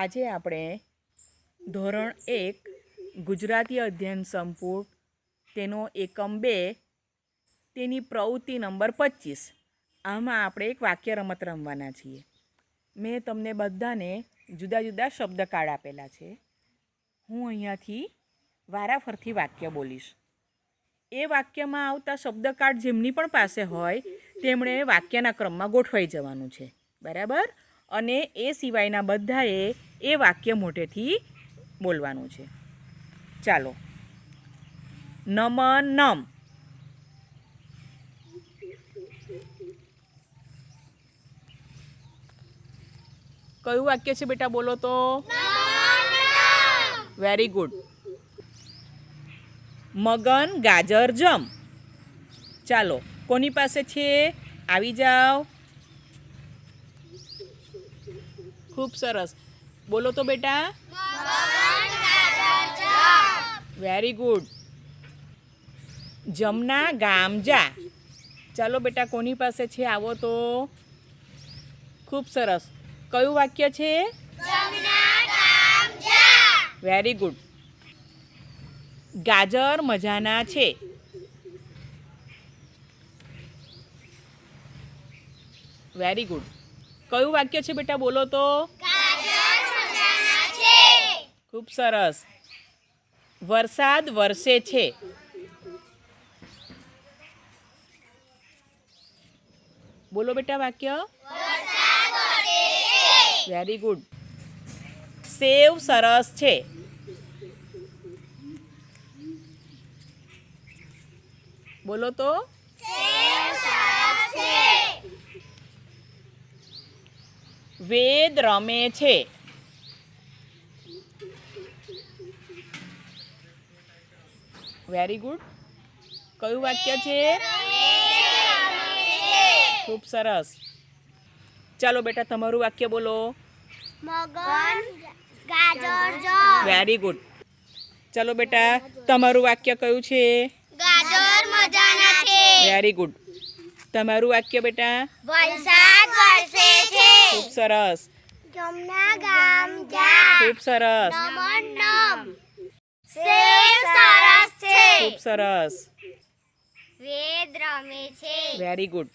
આજે આપણે ધોરણ એક, ગુજરાતી અધ્યયન સંપુટ તેનો એકમ બે, તેની પ્રવૃત્તિ નંબર પચીસ. આમાં આપણે એક વાક્ય રમત રમવાના છીએ. મેં તમને બધાને જુદા જુદા શબ્દ કાર્ડ આપેલા છે. હું અહીંયાથી વારાફરથી વાક્ય બોલીશ. એ વાક્યમાં આવતા શબ્દ કાર્ડ જેમની પણ પાસે હોય, તેમણે વાક્યના ક્રમમાં ગોઠવાઈ જવાનું છે. બરાબર? અને એ સિવાયના બધાએ એ વાક્ય મોટેથી બોલવાનું છે. ચાલો. નમ નમ. કયું વાક્ય છે બેટા બોલો તો? Very good. મગન ગાજર જમ. ચાલો, કોની પાસે છે? આવી જાઓ. ખૂબ સરસ. બોલો તો બેટા. વેરી ગુડ જમના ગામજા ચાલો બેટા, કોની પાસે છે આવો તો. ખૂબ સરસ. કયું વાક્ય છે? વેરી ગુડ ગાજર મજાના છે. વેરી ગુડ કયું વાક્ય છે બેટા બોલો તો? ખૂબ સરસ. વરસાદ વરસે છે. બોલો બેટા વાક્ય. વેરી ગુડ સેવ સરસ છે. બોલો તો. વેદ રમે છે. વેરી ગુડ કયું વાક્ય છે? ખૂબ સરસ. ચાલો બેટા તમારું વાક્ય બોલો. વેરી ગુડ ચાલો બેટા તમારું વાક્ય કયું છે? છે. વેરી ગુડ તમારું વાક્ય બેટા? વરસાદ વરસે છે. ખૂબ સરસ. જમના ગામ જા. ખૂબ સરસ. નમન નમ. સેવ સરસ છે. ખૂબ સરસ. વેદ રમે છે. Very good